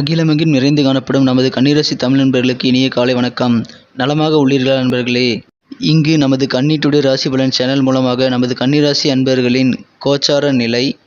அகிலமெங்கும் நிறைந்து காணப்படும் நமது கண்ணீரசி தமிழ் நண்பர்களுக்கு இனிய காலை வணக்கம். நலமாக உள்ளீர்களா நண்பர்களே? இங்கு நமது கண்ணீட்டுடைய ராசி பலன் சேனல் மூலமாக நமது கன்னிராசி அன்பர்களின் கோச்சார நிலை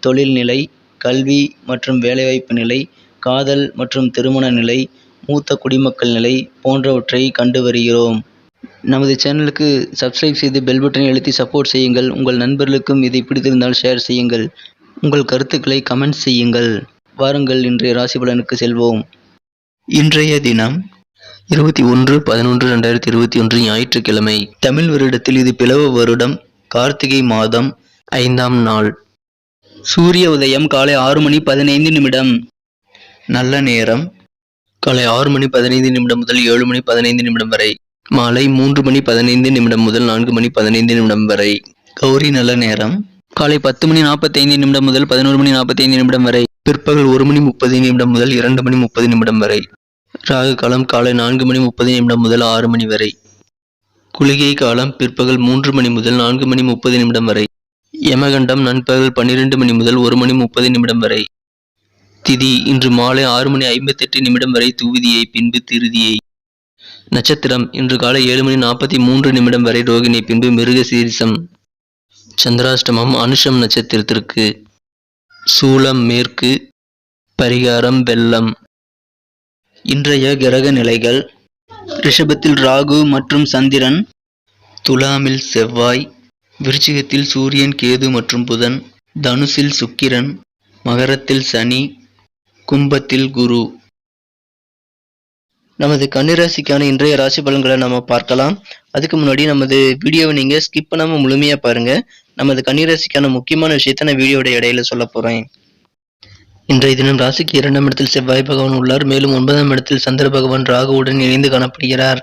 தொழில் நிலை கல்வி மற்றும் வேலைவாய்ப்பு நிலை காதல் மற்றும் திருமண நிலை மூத்த குடிமக்கள் நிலை போன்றவற்றை கண்டு வருகிறோம். நமது சேனலுக்கு சப்ஸ்கிரைப் செய்து பெல் பட்டனை அழுத்தி சப்போர்ட் செய்யுங்கள். உங்கள் நண்பர்களுக்கும் இதை பிடித்திருந்தால் ஷேர் செய்யுங்கள். உங்கள் கருத்துக்களை கமெண்ட் செய்யுங்கள். வாருங்கள் இன்றைய ராசி பலனுக்கு செல்வோம். இன்றைய தினம் இருபத்தி ஒன்று பதினொன்று ரெண்டாயிரத்தி இருபத்தி ஒன்று ஞாயிற்றுக்கிழமை. தமிழ் வருடத்தில் இது பிளவ வருடம் கார்த்திகை மாதம் ஐந்தாம் நாள். சூரிய உதயம் காலை ஆறு மணி பதினைந்து நிமிடம். நல்ல நேரம் காலை ஆறு மணி பதினைந்து நிமிடம் முதல் ஏழு மணி பதினைந்து நிமிடம் வரை. மாலை மூன்று மணி பதினைந்து நிமிடம் முதல் நான்கு மணி பதினைந்து நிமிடம் வரை. கௌரி நல்ல நேரம் காலை பத்து மணி நாற்பத்தைந்து நிமிடம் முதல் பதினோரு மணி நாற்பத்தைந்து நிமிடம் வரை. பிற்பகல் ஒரு மணி முப்பது நிமிடம் முதல் இரண்டு மணி முப்பது நிமிடம் வரை. ராகு காலம் காலை நான்கு மணி முப்பது நிமிடம் முதல் ஆறு மணி வரை. குளிகை காலம் பிற்பகல் மூன்று மணி முதல் நான்கு மணி முப்பது நிமிடம் வரை. யமகண்டம் நண்பகல் பன்னிரண்டு மணி முதல் ஒரு மணி முப்பது நிமிடம் வரை. திதி இன்று மாலை ஆறு மணி ஐம்பத்தெட்டு நிமிடம் வரை தூவிதியை பின்பு திருதியை. நட்சத்திரம் இன்று காலை ஏழு மணி நாற்பத்தி மூன்று நிமிடம் வரை ரோகிணி பின்பு மிருக சீரிசம் சந்திராஷ்டமம் அனுஷம் நட்சத்திரத்திற்கு. சூலம் மேற்கு பரிகாரம் வெள்ளம். இன்றைய கிரக நிலைகள் ரிஷபத்தில் ராகு மற்றும் சந்திரன் துலாமில் செவ்வாய் விருச்சிகத்தில் சூரியன் கேது மற்றும் புதன் தனுசில் சுக்கிரன் மகரத்தில் சனி கும்பத்தில் குரு. நமது கன்னிராசிக்கான இன்றைய ராசி பலன்களை நம்ம பார்க்கலாம். அதுக்கு முன்னாடி நமது வீடியோவை நீங்கள் ஸ்கிப் பண்ணாமல் முழுமையா பாருங்க. நமது கன்னிராசிக்கான முக்கியமான விஷயத்த நான் வீடியோட இடையில சொல்ல போறேன். இன்றைய தினம் ராசிக்கு இரண்டாம் இடத்தில் செவ்வாய் பகவான் உள்ளார். மேலும் ஒன்பதாம் இடத்தில் சந்திர பகவான் ராகுவுடன் இணைந்து காணப்படுகிறார்.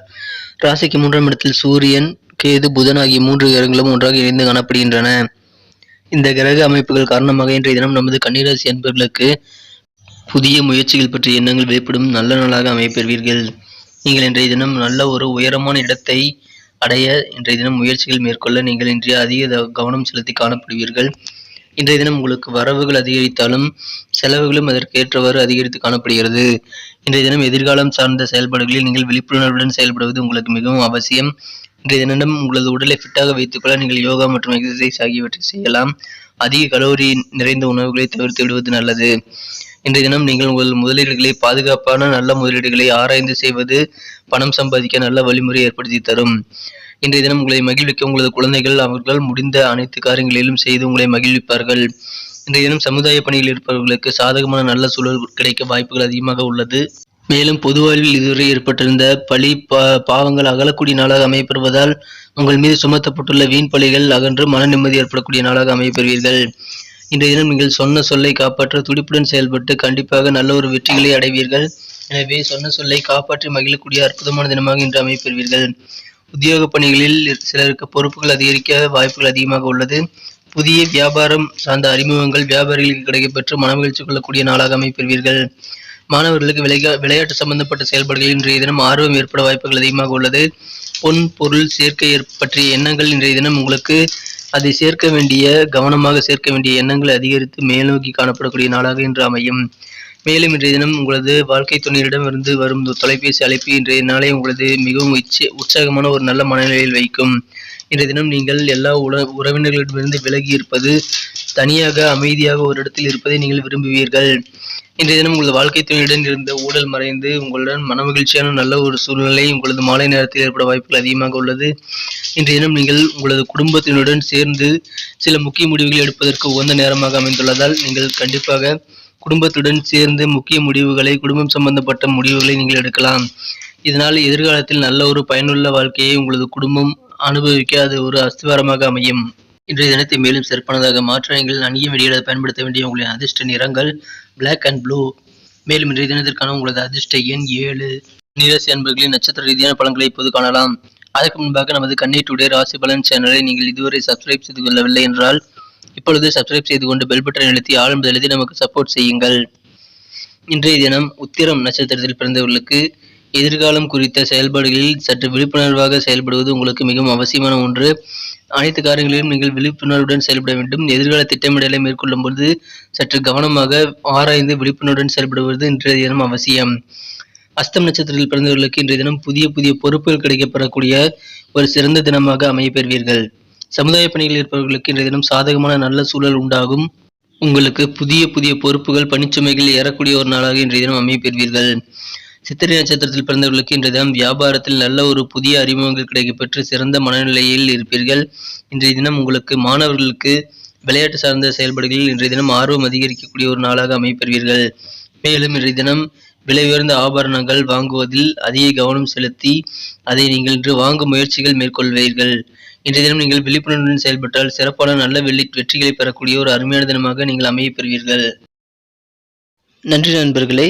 ராசிக்கு மூன்றாம் இடத்தில் சூரியன் கேது புதன் ஆகிய மூன்று கிரகங்களும் ஒன்றாக இணைந்து காணப்படுகின்றன. இந்த கிரக அமைப்புகள் காரணமாக இன்றைய தினம் நமது கன்னிராசி அன்பர்களுக்கு புதிய முயற்சிகள் பற்றிய எண்ணங்கள் வெளிப்படும். நல்ல நாளாக அமைப்பெறுவீர்கள். நீங்கள் இன்றைய தினம் நல்ல ஒரு உயரமான இடத்தை அடைய இன்றைய தினம் முயற்சிகள் மேற்கொள்ள நீங்கள் இன்றைய அதிக த- கவனம் செலுத்தி காணப்படுவீர்கள். இன்றைய தினம் உங்களுக்கு வரவுகள் அதிகரித்தாலும் செலவுகளும் அதற்கு ஏற்றவாறு அதிகரித்து காணப்படுகிறது. இன்றைய தினம் எதிர்காலம் சார்ந்த செயல்பாடுகளில் நீங்கள் விழிப்புணர்வுடன் செயல்படுவது உங்களுக்கு மிகவும் அவசியம். இன்றைய தினம் உங்களது உடலை ஃபிட்டாக வைத்துக்கொள்ள நீங்கள் யோகா மற்றும் எக்ஸசைஸ் ஆகியவற்றை செய்யலாம். அதிக கலோரி நிறைந்த உணவுகளை தவிர்த்து விடுவது நல்லது. இன்றைய தினம் நீங்கள் உங்கள் முதலீடுகளை பாதுகாப்பான நல்ல முதலீடுகளை ஆராய்ந்து செய்வது பணம் சம்பாதிக்க நல்ல வழிமுறை ஏற்படுத்தி தரும். இன்றைய தினம் உங்களை மகிழ்விக்க உங்களது குழந்தைகள் அவர்கள் முடிந்த அனைத்து காரியங்களிலும் செய்து உங்களை மகிழ்விப்பார்கள். இன்றைய தினம் சமுதாய பணியில் இருப்பவர்களுக்கு சாதகமான நல்ல சூழல் கிடைக்க வாய்ப்புகள் அதிகமாக உள்ளது. மேலும் பொது வாழ்வில் இதுவரை ஏற்பட்டிருந்த பழி பா பாவங்கள் அகலக்கூடிய நாளாக அமையப்பெறுவதால் உங்கள் மீது சுமத்தப்பட்டுள்ள வீண் பழிகள் அகன்று மன நிம்மதி ஏற்படக்கூடிய நாளாக அமையப்பெறுவீர்கள். இன்றைய தினம் நீங்கள் சொன்ன சொல்லை காப்பாற்ற துடிப்புடன் செயல்பட்டு கண்டிப்பாக நல்ல ஒரு வெற்றிகளை அடைவீர்கள். எனவே சொன்ன சொல்லை காப்பாற்றி மகிழக்கூடிய அற்புதமான தினமாக இன்று அமைப்பெறுவீர்கள். உத்தியோக பணிகளில் சிலருக்கு பொறுப்புகள் அதிகரிக்க வாய்ப்புகள் அதிகமாக உள்ளது. புதிய வியாபாரம் சார்ந்த அறிமுகங்கள் வியாபாரிகளுக்கு கிடைக்கப்பெற்று மனமகிழ்ச்சி கொள்ளக்கூடிய நாளாக அமைப்பெறுவீர்கள். மாணவர்களுக்கு விளையா விளையாட்டு சம்பந்தப்பட்ட செயல்பாடுகளில் இன்றைய தினம் ஆர்வம் ஏற்பட வாய்ப்புகள் அதிகமாக உள்ளது. பொன் பொருள் சேர்க்கை பற்றிய எண்ணங்கள் இன்றைய தினம் உங்களுக்கு அதை சேர்க்க வேண்டிய கவனமாக சேர்க்க வேண்டிய எண்ணங்கள் அதிகரித்து மேல்நோக்கி காணப்படக்கூடிய நாளாக இன்று அமையும். மேலும் இன்றைய தினம் உங்களது வாழ்க்கை துணையிடமிருந்து வரும் தொலைபேசி அழைப்பு இன்றைய நாளை உங்களது மிகவும் உச்ச உற்சாகமான ஒரு நல்ல மனநிலையில் வைக்கும். இன்றைய தினம் நீங்கள் எல்லா உற உறவினர்களிடமிருந்து விலகி இருப்பது தனியாக அமைதியாக ஒரு இடத்தில் இருப்பதை நீங்கள் விரும்புவீர்கள். இன்றைய தினம் உங்களது வாழ்க்கை துணையுடன் இருந்த ஊழல் மறைந்து உங்களுடன் மனமகிழ்ச்சியான நல்ல ஒரு சூழ்நிலை உங்களது மாலை நேரத்தில் ஏற்பட வாய்ப்புகள் அதிகமாக உள்ளது. இன்றைய தினம் நீங்கள் உங்களது குடும்பத்தினருடன் சேர்ந்து சில முக்கிய முடிவுகள் எடுப்பதற்கு உகந்த நேரமாக அமைந்துள்ளதால் நீங்கள் கண்டிப்பாக குடும்பத்துடன் சேர்ந்து முக்கிய முடிவுகளை குடும்பம் சம்பந்தப்பட்ட முடிவுகளை நீங்கள் எடுக்கலாம். இதனால் எதிர்காலத்தில் நல்ல ஒரு பயனுள்ள வாழ்க்கையை உங்களது குடும்பம் அனுபவிக்க அது ஒரு அஸ்திவாரமாக அமையும். இன்றைய தினத்தை மேலும் சிறப்பானதாக மாற்ற நீங்கள் அணிய வெளியிட பயன்படுத்த வேண்டிய உங்களின் அதிர்ஷ்ட நிறங்கள் பிளாக் அண்ட் ப்ளூ மேலும் இன்றைய தினத்திற்கான உங்களது அதிர்ஷ்ட எண் ஏழு. நிராசி அன்பர்களின் நட்சத்திர ரீதியான பலன்களை இப்போது காணலாம். அதற்கு முன்பாக நமது கண்ணை டுடே ராசி பலன் சேனலை நீங்கள் இதுவரை சப்ஸ்கிரைப் செய்து கொள்ளவில்லை என்றால் இப்பொழுது சப்ஸ்கிரைப் செய்து கொண்டு பெல் பட்டனை நிறுத்தி ஆளும் எழுதி நமக்கு சப்போர்ட் செய்யுங்கள். இன்றைய தினம் உத்திரம் நட்சத்திரத்தில் பிறந்தவர்களுக்கு எதிர்காலம் குறித்த செயல்பாடுகளில் சற்று விழிப்புணர்வாக செயல்படுவது உங்களுக்கு மிகவும் அவசியமான ஒன்று. அனைத்து காரியங்களிலும் நீங்கள் விழிப்புணர்வுடன் செயல்பட வேண்டும். எதிர்கால திட்டமிடலை மேற்கொள்ளும் பொழுது சற்று கவனமாக ஆராய்ந்து விழிப்புணர்வுடன் செயல்படுவது இன்றைய தினம் அவசியம். அஸ்தம் நட்சத்திரத்தில் பிறந்தவர்களுக்கு இன்றைய தினம் புதிய புதிய பொறுப்புகள் கிடைக்கப்பெறக்கூடிய ஒரு சிறந்த தினமாக அமைய பெறுவீர்கள் சமுதாய பணியில் இருப்பவர்களுக்கு இன்றைய தினம் சாதகமான நல்ல சூழல் உண்டாகும். உங்களுக்கு புதிய புதிய பொறுப்புகள் பணிச்சுமைகள் ஏறக்கூடிய ஒரு நாளாக இன்றைய தினம் அமைய பெறுவீர்கள் சித்திரை நட்சத்திரத்தில் பிறந்தவர்களுக்கு இன்றைய தினம் வியாபாரத்தில் நல்ல ஒரு புதிய அறிமுகங்கள் கிடைக்கப்பெற்று சிறந்த மனநிலையில் இருப்பீர்கள். இன்றைய தினம் உங்களுக்கு மாணவர்களுக்கு விளையாட்டு சார்ந்த செயல்பாடுகளில் இன்றைய தினம் ஆர்வம் அதிகரிக்கக்கூடிய ஒரு நாளாக அமைப்பெறுவீர்கள். மேலும் இன்றைய தினம் விலை உயர்ந்த ஆபரணங்கள் வாங்குவதில் அதிக கவனம் செலுத்தி அதை நீங்கள் இன்று வாங்கும் முயற்சிகள் மேற்கொள்வீர்கள். இன்றைய தினம் நீங்கள் விழிப்புணர்வுடன் செயல்பட்டால் சிறப்பான நல்ல வெள்ளி வெற்றிகளை பெறக்கூடிய ஒரு அருமையான தினமாக நீங்கள் அமைய பெறுவீர்கள். நன்றி நண்பர்களே.